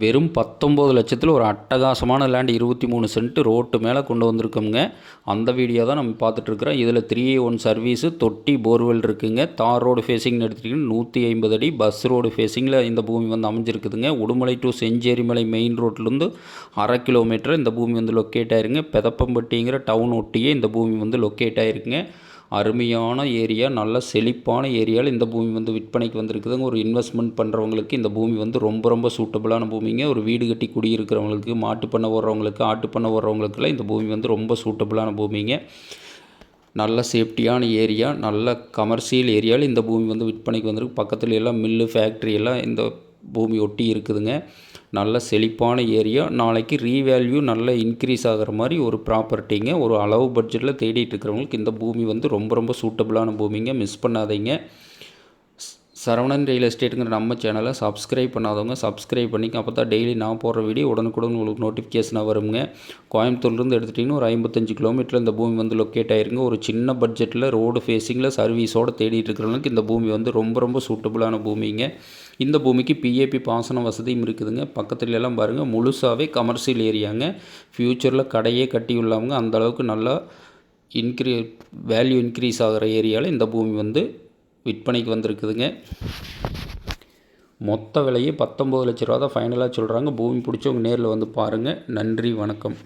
வெறும் பத்தொம்போது லட்சத்தில் ஒரு அட்டகாசமான லேண்ட் இருபத்தி மூணு சென்ட் ரோட்டு மேலே கொண்டு வந்திருக்கோங்க அந்த வீடியோ தான் நம்ம பார்த்துட்ருக்குறோம். இதில் த்ரீ ஒன் சர்வீஸு தொட்டி போர்வெல் இருக்குங்க. தார் ரோடு ஃபேஸிங்னு எடுத்துட்டிங்கன்னா நூற்றி ஐம்பது அடி பஸ் ரோடு ஃபேஸிங்கில் இந்த பூமி வந்து அமைஞ்சிருக்குதுங்க. உடுமலை டு செஞ்சேரிமலை மெயின் ரோட்லேருந்து அரை கிலோமீட்டர் இந்த பூமி வந்து லொக்கேட் ஆயிருங்க. பெதப்பம்பட்டிங்கிற டவுன் ஒட்டியே இந்த பூமி வந்து லொக்கேட் ஆயிருக்குங்க. அருமையான ஏரியா நல்ல செழிப்பான ஏரியாவில் இந்த பூமி வந்து விற்பனைக்கு வந்திருக்குதுங்க. ஒரு இன்வெஸ்ட்மெண்ட் பண்ணுறவங்களுக்கு இந்த பூமி வந்து ரொம்ப ரொம்ப சூட்டபுளான பூமிங்க. ஒரு வீடு கட்டி குடியிருக்கிறவங்களுக்கு மாட்டு பண்ண ஓடுறவங்களுக்கு ஆட்டு பண்ண ஓடுறவங்களுக்குலாம் இந்த பூமி வந்து ரொம்ப சூட்டபுளான பூமிங்க. நல்ல சேஃப்டியான ஏரியா நல்ல கமர்ஷியல் ஏரியாவில் இந்த பூமி வந்து விற்பனைக்கு வந்திருக்கு. பக்கத்துல எல்லாம் மில்லு ஃபேக்ட்ரி எல்லாம் இந்த பூமி ஒட்டி இருக்குதுங்க. நல்ல செழிப்பான ஏரியா. நாளைக்கு ரீவேல்யூ நல்ல இன்க்ரீஸ் ஆகிற மாதிரி ஒரு ப்ராப்பர்ட்டிங்க ஒரு அளவு பட்ஜெட்டில் தேடிட்டு இருக்கிறவங்களுக்கு இந்த பூமி வந்து ரொம்ப ரொம்ப சூட்டபுளான பூமிங்க. மிஸ் பண்ணாதீங்க. சரவணன் ரியல் எஸ்டேட்டுங்கிற நம்ம சேனலை சப்ஸ்கிரைப் பண்ணாதவங்க சப்ஸ்கிரைப் பண்ணிக்க. அப்போ தான் டெய்லி நான் போடுற வீடியோ உடனுக்குடன் உங்களுக்கு நோட்டிஃபிகேஷனாக வருங்க. கோயம்புத்தூர்லேருந்து எடுத்துட்டிங்கன்னா ஒரு ஐம்பத்தஞ்சு கிலோமீட்டர் இந்த பூமி வந்து லொக்கேட் ஆயிருங்க. ஒரு சின்ன பட்ஜெட்டில் ரோடு ஃபேஸிங்கில் சர்வீஸோடு தேடிட்டு இருக்கிறவங்களுக்கு இந்த பூமி வந்து ரொம்ப ரொம்ப சூட்டபுளான பூமிங்க. இந்த பூமிக்கு பிஏபி பாசன வசதியும் இருக்குதுங்க. பக்கத்துல எல்லாம் பாருங்கள் முழுசாகவே கமர்ஷியல் ஏரியாங்க ஃப்யூச்சரில் கடையே கட்டி உள்ளவங்க அந்த அளவுக்கு நல்லா இன்க்ரீ வேல்யூ இன்க்ரீஸ் ஆகிற ஏரியாவில் இந்த பூமி வந்து விற்பனைக்கு வந்திருக்குதுங்க. மொத்த விலையே பத்தொம்பது லட்ச ரூபா தான் ஃபைனலாக சொல்கிறாங்க பூமி பிடிச்சவங்க நேரில் வந்து பாருங்கள் நன்றி வணக்கம்.